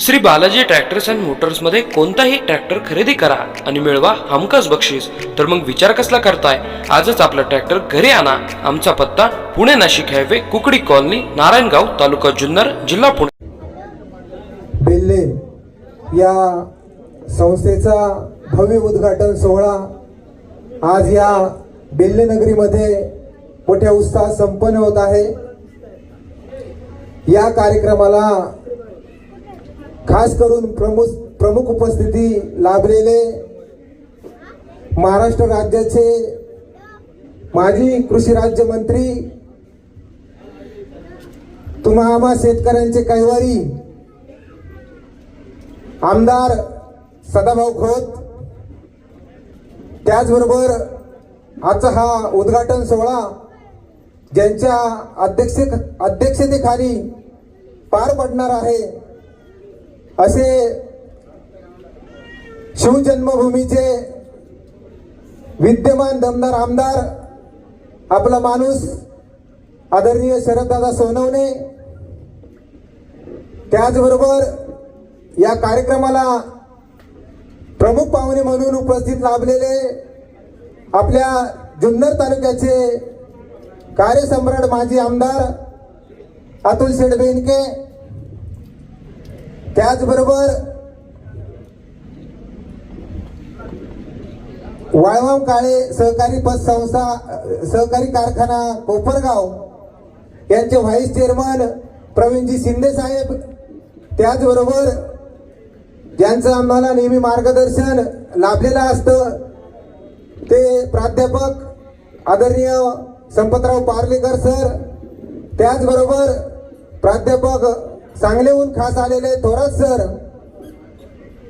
Shri Balaji tractors and मोटर्समध्ये कोणताही tractor खरेदी करा आणि मिळवा हमखास बक्षीस. तर मग विचार कसला करताय? आजच आपला ट्रॅक्टर घरी आणा. आमचा पत्ता पुणे नाशिक हायवे कुकडी कॉलनी नारायणगाव तालुका जुन्नर जिल्हा पुणे. बेल्ले या संस्थेचा भव्य उद्घाटन सोहळा आज या बेल्ले नगरीमध्ये मोठ्या उत्साहात संपन्न होत आहे. या कार्यक्रमाला खास करून प्रमुख प्रमुख उपस्थिती लाभलेले महाराष्ट्र राज्याचे माजी कृषी राज्यमंत्री तुम्हा आम्हा शेतकऱ्यांचे कैवारी आमदार सदाभाऊ खोत त्याचबरोबर आजचा हा उद्घाटन सोहळा ज्यांच्या अध्यक्ष अध्यक्षतेखाली पार पडणार आहे असे शिवजन्मभूमीचे विद्यमान दमदार आमदार आपला माणूस आदरणीय शरददादा सोनवणे त्याचबरोबर या कार्यक्रमाला प्रमुख पाहुणे म्हणून उपस्थित लाभलेले आपल्या जुन्नर तालुक्याचे कार्यसम्राट माजी आमदार अतुल शेडबेनके त्याचबरोबर वाळवाम काळे सहकारी पतसंस्था सहकारी कारखाना कोपरगाव यांचे व्हाईस चेअरमन प्रवीणजी शिंदे साहेब त्याचबरोबर ज्यांचं आम्हाला नेहमी मार्गदर्शन लाभलेलं असतं ते प्राध्यापक आदरणीय संपतराव पार्लेकर सर त्याचबरोबर प्राध्यापक सांगलीहून खास आलेले थोरात सर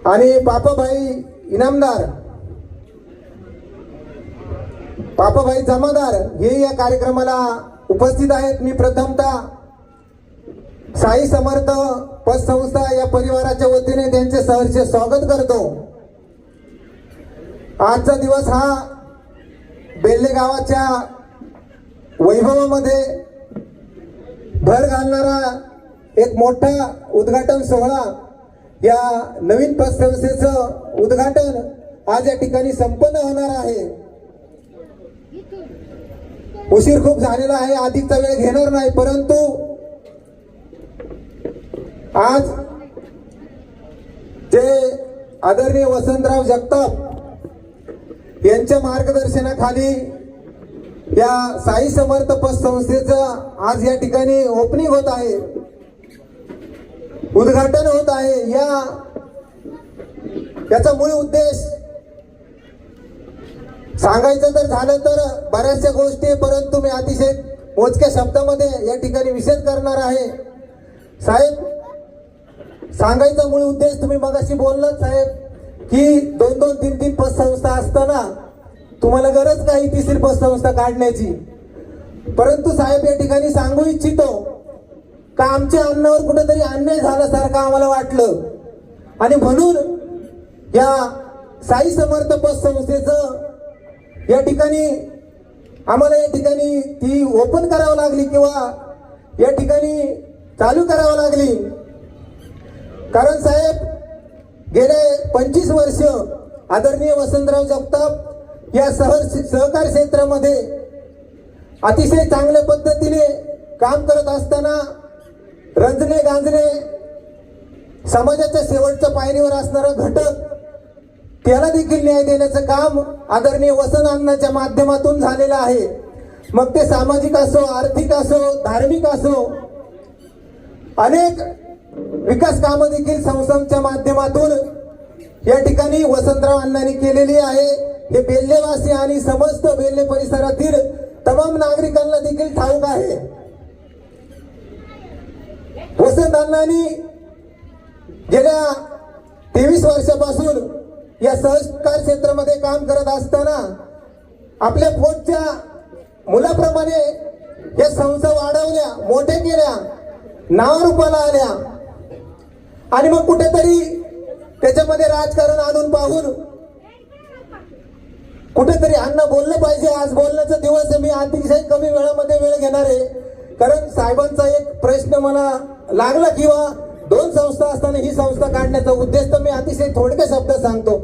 आणि पापाभाई इनामदार. पापाभाई जमादार हे या कार्यक्रमाला उपस्थित आहेत. मी प्रथमतः साई समर्थ पतसंस्था या परिवाराच्या वतीने त्यांचे सहर्ष स्वागत करतो. आजचा दिवस हा बेल्ले गावाच्या वैभवामध्ये भर घालणारा एक मोठा उद्घाटन सोहळा या नवीन पतसंस्थेचं उद्घाटन आज या ठिकाणी संपन्न होणार आहे. उशीर खूप झालेला आहे अधिकचा वेळ घेणार नाही परंतु आज जे आदरणीय वसंतराव जगताप यांच्या मार्गदर्शनाखाली या साई समर्थ पतसंस्थेचं आज या ठिकाणी ओपनिंग होत आहे. उद्घाटन होत आहे. या याचा मूळ उद्देश सांगायचं तर झालं तर बऱ्याचशा गोष्टी परंतु मी अतिशय मोजक्या शब्दामध्ये या ठिकाणी विशेष करणार आहे. साहेब सांगायचा मूळ उद्देश तुम्ही मगाशी बोललात साहेब की दोन दोन तीन तीन पतसंस्था असताना तुम्हाला गरज काही तिसरी पतसंस्था काढण्याची. परंतु साहेब या ठिकाणी सांगू इच्छितो तर आमच्या अन्नावर कुठेतरी अन्याय झाल्यासारखं आम्हाला वाटलं? आणि म्हणून या साई समर्थ संस्थेचं या ठिकाणी आम्हाला या ठिकाणी ती ओपन करावं लागली किंवा या ठिकाणी चालू करावं लागली? कारण साहेब गेले पंचवीस वर्ष आदरणीय वसंतराव जगताप या सहर सहकार क्षेत्रामध्ये अतिशय चांगल्या पद्धतीने काम करत असताना रंजने गांजणे समाजाच्या शेवटच्या पायरीवर असणारा घटक त्याला देखील न्याय देण्याचं काम आदरणीय वसंत अण्णांच्या माध्यमातून झालेलं आहे. मग ते सामाजिक असो आर्थिक असो धार्मिक असो अनेक विकास कामं देखील संस्थांच्या माध्यमातून या ठिकाणी वसंतराव अण्णांनी केलेली आहे. हे बेल्लेवासी आणि समस्त बेल्ले परिसरातील तमाम नागरिकांना देखील ठाऊक आहे. वसंत अण्णांनी गेल्या तेवीस वर्षापासून या सहकार क्षेत्रामध्ये काम करत असताना आपल्या पोटच्या मुलाप्रमाणे या संस्था वाढवल्या मोठ्या केल्या नावारूपाला आल्या. आणि मग कुठेतरी त्याच्यामध्ये राजकारण आणून पाहून कुठेतरी अण्णा बोललं पाहिजे आज बोलण्याचा दिवस आहे मी अतिशय कमी वेळामध्ये वेळ घेणार आहे. कारण साहेबांचा एक प्रश्न मला लागला किंवा दोन संस्था असताना ही संस्था काढण्याचा उद्देश तर मी अतिशय थोडक्या शब्दात सांगतो.